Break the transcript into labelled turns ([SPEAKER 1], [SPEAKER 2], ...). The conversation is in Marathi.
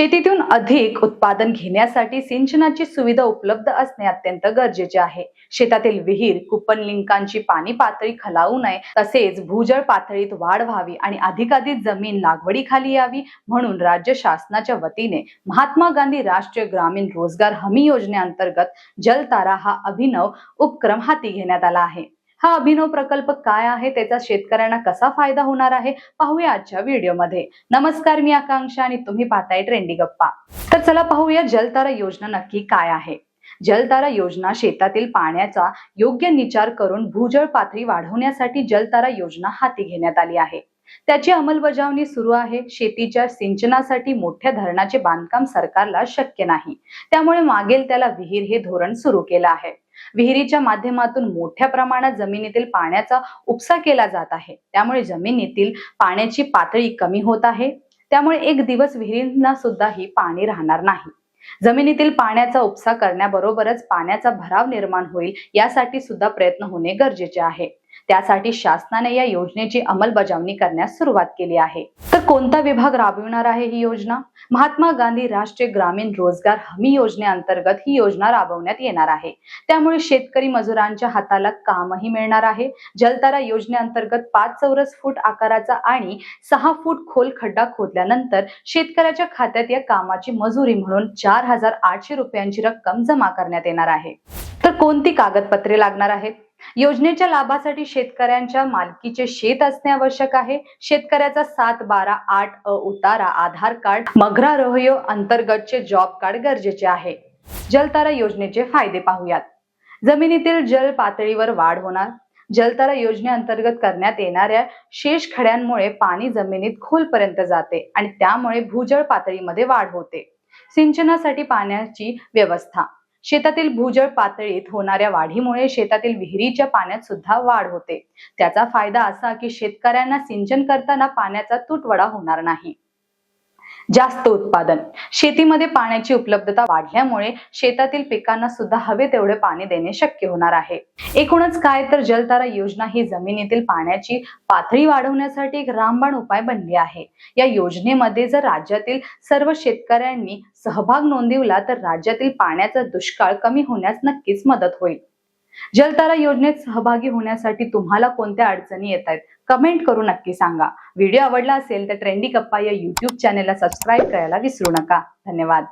[SPEAKER 1] शेतीतून अधिक उत्पादन घेण्यासाठी सिंचनाची सुविधा उपलब्ध असणे अत्यंत गरजेचे आहे. शेतातील विहीर कुपन लिंकांची पाणी पातळी खालावू नये तसेच भूजल पातळीत वाढ व्हावी आणि अधिकाधिक जमीन लागवडीखाली यावी म्हणून राज्य शासनाच्या वतीने महात्मा गांधी राष्ट्रीय ग्रामीण रोजगार हमी योजनेअंतर्गत जलतारा हा अभिनव उपक्रम हाती घेण्यात आला आहे. हा अभिनव प्रकल्प काय आहे त्याचा शेतकऱ्यांना कसा फायदा होणार आहे पाहूया आजच्या व्हिडिओमध्ये नमस्कार मी आकांक्षा आणि तुम्ही पाहताय ट्रेंडी गप्पा. तर चला पाहूया जलतारा योजना नक्की काय आहे. जलतारा योजना शेतातील पाण्याचा योग्य निचार करून भूजल पातळी वाढवण्यासाठी जलतारा योजना हाती घेण्यात आली आहे. त्याची अंमलबजावणी सुरू आहे. शेतीच्या सिंचनासाठी मोठ्या धरणाचे बांधकाम सरकारला शक्य नाही. त्यामुळे मागेल त्याला विहीर हे धोरण सुरू केलं आहे. विहिरीच्या माध्यमातून मोठ्या प्रमाणात जमिनीतील पाण्याचा उपसा केला जात आहे. त्यामुळे जमिनीतील पाण्याची पातळी कमी होत आहे. त्यामुळे एक दिवस विहिरींना सुद्धाही पाणी राहणार नाही. जमिनीतील पाण्याचा उपसा करण्याबरोबरच पाण्याचा भराव निर्माण होईल यासाठी सुद्धा प्रयत्न होणे गरजेचे आहे. त्यासाठी शासनाने या योजनेची अंमलबजावणी करण्यास सुरुवात केली आहे. तर कोणता विभाग राबविणार आहे ही योजना? महात्मा गांधी राष्ट्रीय ग्रामीण रोजगार हमी योजनेअंतर्गत ही योजना राबवण्यात येणार आहे. त्यामुळे शेतकरी मजुरांच्या हाताला कामही मिळणार आहे. जलतारा योजनेअंतर्गत पाच चौरस फूट आकाराचा आणि सहा फूट खोल खड्डा खोदल्यानंतर शेतकऱ्याच्या खात्यात या कामाची मजुरी म्हणून चार हजार आठशे रुपयांची रक्कम जमा करण्यात येणार आहे. तर कोणती कागदपत्रे लागणार आहेत? योजनेच्या लाभासाठी शेतकऱ्यांच्या मालकीचे शेत असणे आवश्यक आहे. शेतकऱ्याचा सात बारा आठ अ उतारा आधार कार्ड मग्रा रोहयो अंतर्गतचे जॉब कार्ड गरजेचे आहे. जलतारा योजनेचे फायदे पाहूयात. जमिनीतील जल पातळीवर वाढ होणार. जलतारा योजनेअंतर्गत करण्यात येणाऱ्या शेष खड्यांमुळे पाणी जमिनीत खोलपर्यंत जाते आणि त्यामुळे भूजल पातळीमध्ये वाढ होते. सिंचनासाठी पाण्याची व्यवस्था. शेतातील भूजल पातळीत होणाऱ्या वाढीमुळे शेतातील विहिरीच्या पाण्यात सुद्धा वाढ होते. त्याचा फायदा असा की शेतकऱ्यांना सिंचन करताना पाण्याचा तुटवडा होणार नाही. जास्त उत्पादन. शेतीमध्ये पाण्याची उपलब्धता वाढल्यामुळे शेतातील पिकांना सुद्धा हवे तेवढे पाणी देणे शक्य होणार आहे. एकूणच काय तर जलतारा योजना ही जमिनीतील पाण्याची पातळी वाढवण्यासाठी एक रामबाण उपाय बनली आहे. या योजनेमध्ये जर राज्यातील सर्व शेतकऱ्यांनी सहभाग नोंदवला तर राज्यातील पाण्याचा दुष्काळ कमी होण्यास नक्कीच मदत होईल. जलतारा योजनेत सहभागी होण्यासाठी तुम्हाला कोणत्या अडचणी येत आहेत? कमेंट करून नक्की सांगा. व्हिडिओ आवडला असेल तर ट्रेंडी कप्पा या युट्यूब चॅनेलला सबस्क्राईब करायला विसरू नका. धन्यवाद.